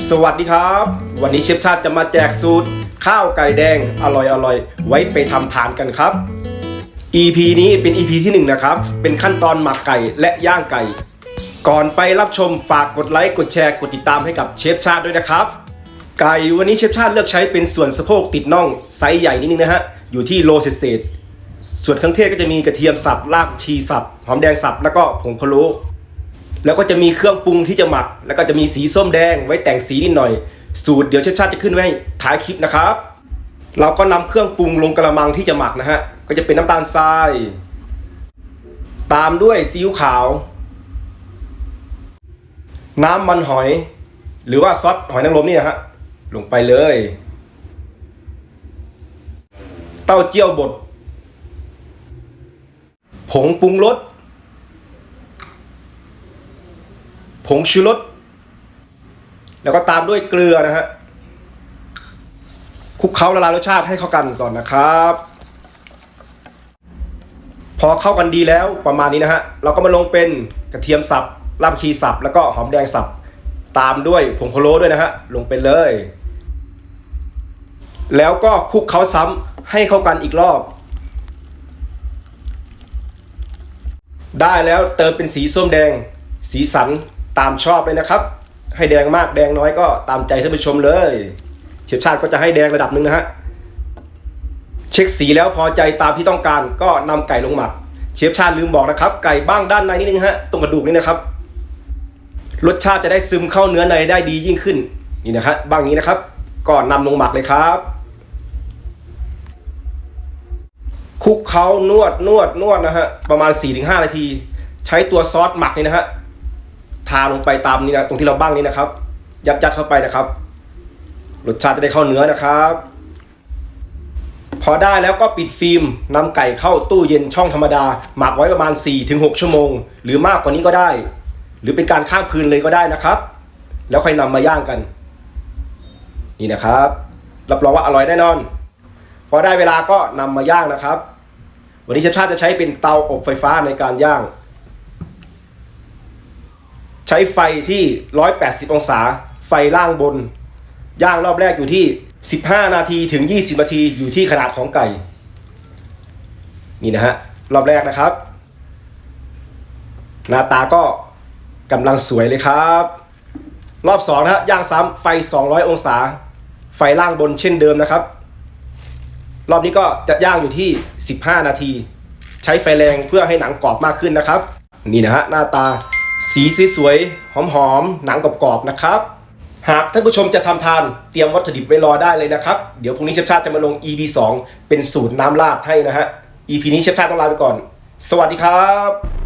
สวัสดีครับ วันนี้เชฟชาติจะมาแจกสูตร ข้าวไก่แดงอร่อยอร่อยๆไว้ไปทำทานกันครับ EP นี้เป็น EP ที่หนึ่งนะครับ เป็นขั้นตอนหมักไก่และย่างไก่ ก่อนไปรับชมฝากกดไลค์กดแชร์กดติดตามให้กับเชฟชาติด้วยนะครับ ไก่วันนี้เชฟชาติเลือกใช้เป็นส่วนสะโพกติดน่องไซส์ใหญ่นิดนึงนะฮะอยู่ที่โลเศษส่วนเครื่องเทศก็จะมีกระเทียมสับรากชีสับหอมแดงสับแล้วก็ผงพะโล้ แล้วก็จะมีเครื่องปรุงที่จะหมัก แล้วก็จะมีสีส้มแดงไว้แต่งสีนิดหน่อย สูตรเดี๋ยวเชฟชาติจะขึ้นไว้ท้ายคลิปนะครับ เราก็นำเครื่องปรุงลงกระมังที่จะหมักนะฮะ ก็จะเป็นน้ำตาลทราย ตามด้วยซีอิ๊วขาว น้ำมันหอย หรือว่าซอสหอยนางรมนี่นะฮะ ลงไปเลย เต้าเจี้ยวบด ผงปรุงรส ผงชูรสแล้วก็ตามด้วยเกลือนะฮะคลุกเคล้าละลายรสชาติให้เข้ากันก่อนนะครับ พอเข้ากันดีแล้วประมาณนี้นะฮะเราก็มาลงเป็นกระเทียมสับรากชีสับแล้วก็หอมแดงสับตามด้วยผงพะโลด้วยนะฮะลงไปเลย แล้วก็คลุกเคล้าซ้ำให้เข้ากันอีกรอบ ได้แล้วเติมเป็นสีส้มแดง สีสัน ตามชอบเลยนะครับ ให้แดงมากแดงน้อยก็ตามใจท่านผู้ชมเลยเชฟชาติก็จะให้แดงระดับหนึ่งนะฮะเช็คสีแล้วพอใจตามที่ต้องการก็นำไก่ลงหมัก เชฟชาติลืมบอกนะครับ ไก่บ้างด้านในนิดนึงฮะตรงกระดูกนี่นะครับ รสชาติจะได้ซึมเข้าเนื้อในได้ดียิ่งขึ้นนี่นะครับบ้างนี้นะครับ ก็นำลงหมักเลยครับ คุกเคล้านวดนวดนวดนะฮะประมาณ 4-5 นาที ใช้ตัวซอสหมักนี่นะฮะ ทาลงไปตามนี้นะตรงที่เราบ้างนี้นะครับ ยัดยัดเข้าไปนะครับรสชาติจะได้เข้าเนื้อนะครับ พอได้แล้วก็ปิดฟิล์มนำไก่เข้าตู้เย็นช่องธรรมดา หมักไว้ประมาณ 4-6 ชั่วโมง หรือมากกว่านี้ก็ได้ หรือเป็นการข้ามคืนเลยก็ได้นะครับ แล้วค่อยนำมาย่างกัน นี่นะครับ รับรองว่าอร่อยแน่นอน พอได้เวลาก็นำมาย่างนะครับ วันนี้เชฟชาติจะใช้เป็นเตาอบไฟฟ้าในการย่าง ช้ไฟที่ 180 องศา ไฟล่างบน ย่างรอบแรกอยู่ที่ 15 นาทีถึง 20 นาทีอยู่ที่ขนาดของไก่ นี่นะฮะ รอบแรกนะครับ หน้าตาก็กำลังสวยเลยครับ รอบ2นะฮะย่างซ้ำไฟ 200 องศา ไฟล่างบนเช่นเดิมนะครับ รอบนี้ก็จะย่างอยู่ที่ 15 นาที ใช้ไฟแรงเพื่อให้หนังกรอบมากขึ้นนะครับ นี่นะฮะหน้าตา สีสวยๆ หอมๆ หนังกรอบๆ นะครับ หากท่านผู้ชมจะทำทานเตรียมวัตถุดิบไว้รอได้เลยนะครับ เดี๋ยวพรุ่งนี้เชฟชาติจะมาลง EP 2 เป็นสูตรน้ำราดให้นะฮะ EP นี้เชฟชาติต้องลาไปก่อน สวัสดีครับ